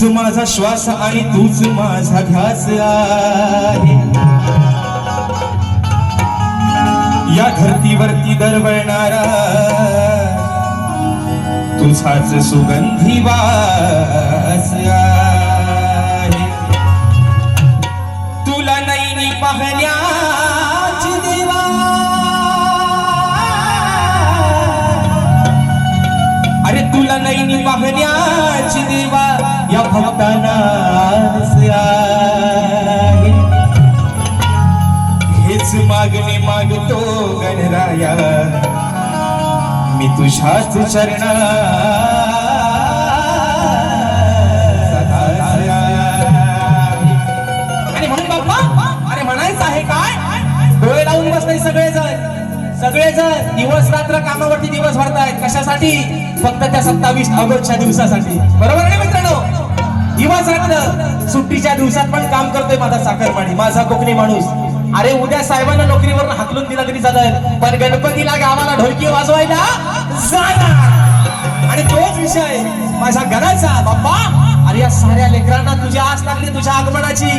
तूच माझा श्वास आणि तूच माझा घास आहे. या धरतीवरती दरवळणारा तुझाच सुगंधी वास आहे. तुला नैनी पाहण्या आहे हेच मागणी मागतो गणराया। मी तुझ्याच चरणा अरे म्हणायचं आहे काय? डोळे लावून सगळेजण। दिवस रात्र कामावरती दिवस भरतायत। कशासाठी? फक्त त्या सत्तावीस ऑगस्टच्या दिवसासाठी. बरोबर आहे मित्रांनो? दिवस रात्र सुट्टीच्या दिवसात पण काम करतोय माझा साखरपाणी माझा कोकणी माणूस. अरे उद्या साहेबांना नोकरीवर हाकलून दिला तरी चालेल पण गणपतीला गावाला ढोलकी वाजवायला जाणार. आणि तोच विषय माझ्या घराचा बाप्पा. अरे या साऱ्या लेकरांना तुझ्या आस लागली तुझ्या आगमनाची.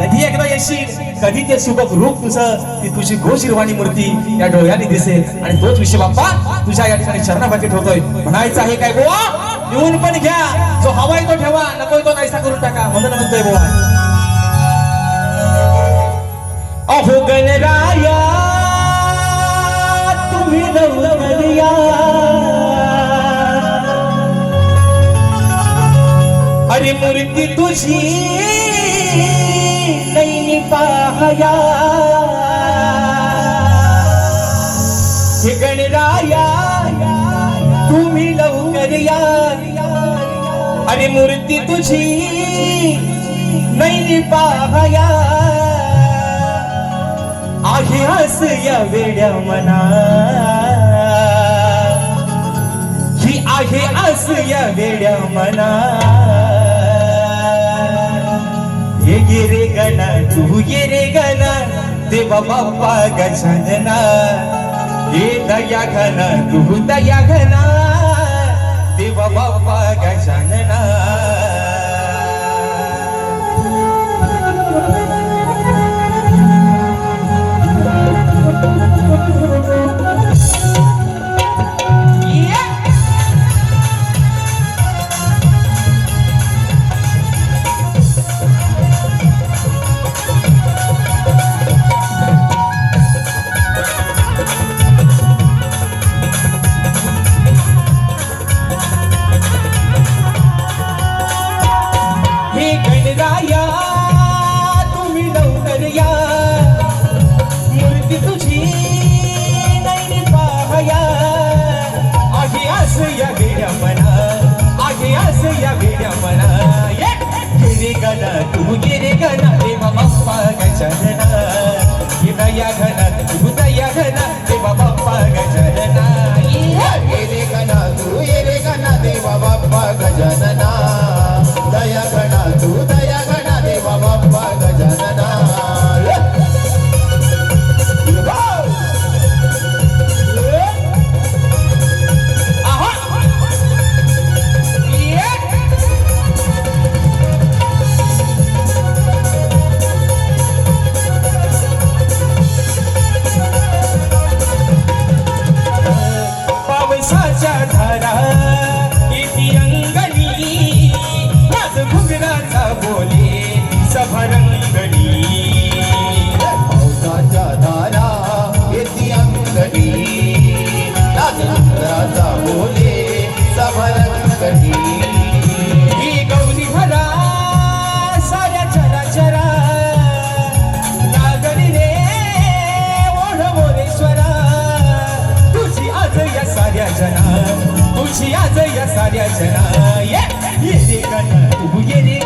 कधी एकदा येशील कधी ते सुबक रूप तुझं ती तुझी गोशिरवाणी मूर्ती या डोळ्याने दिसेल. आणि तोच विषय बाप्पा तुझ्या या ठिकाणी चरणापाठी ठेवतोय म्हणायचं आहे काय गोवा येऊन पण घ्या. जो हवाय तो ठेवा. नकोय तो नाहीसा करून टाका. म्हणून म्हणतोय बोला अहो गणराया तुम्ही लवकर अरे मूर्ती तुझी नाही पाहया. हे गणराया तुम्ही लव या आणि मूर्ती तुझी नाही पाहया आहे हस या वेड्या मना। ही आहे आस या वेड्या मना। ये गे रे गणा तू गे रे गणा देवा बाप्पा गजना ये दया घना तू दया घना। देवा बाप्पा गजानना गिरे गणा तू गिरे गणा देवा बाप्पा गजानना ये दया घना माझ्या साऱ्या जना ये रे गण तू ये रे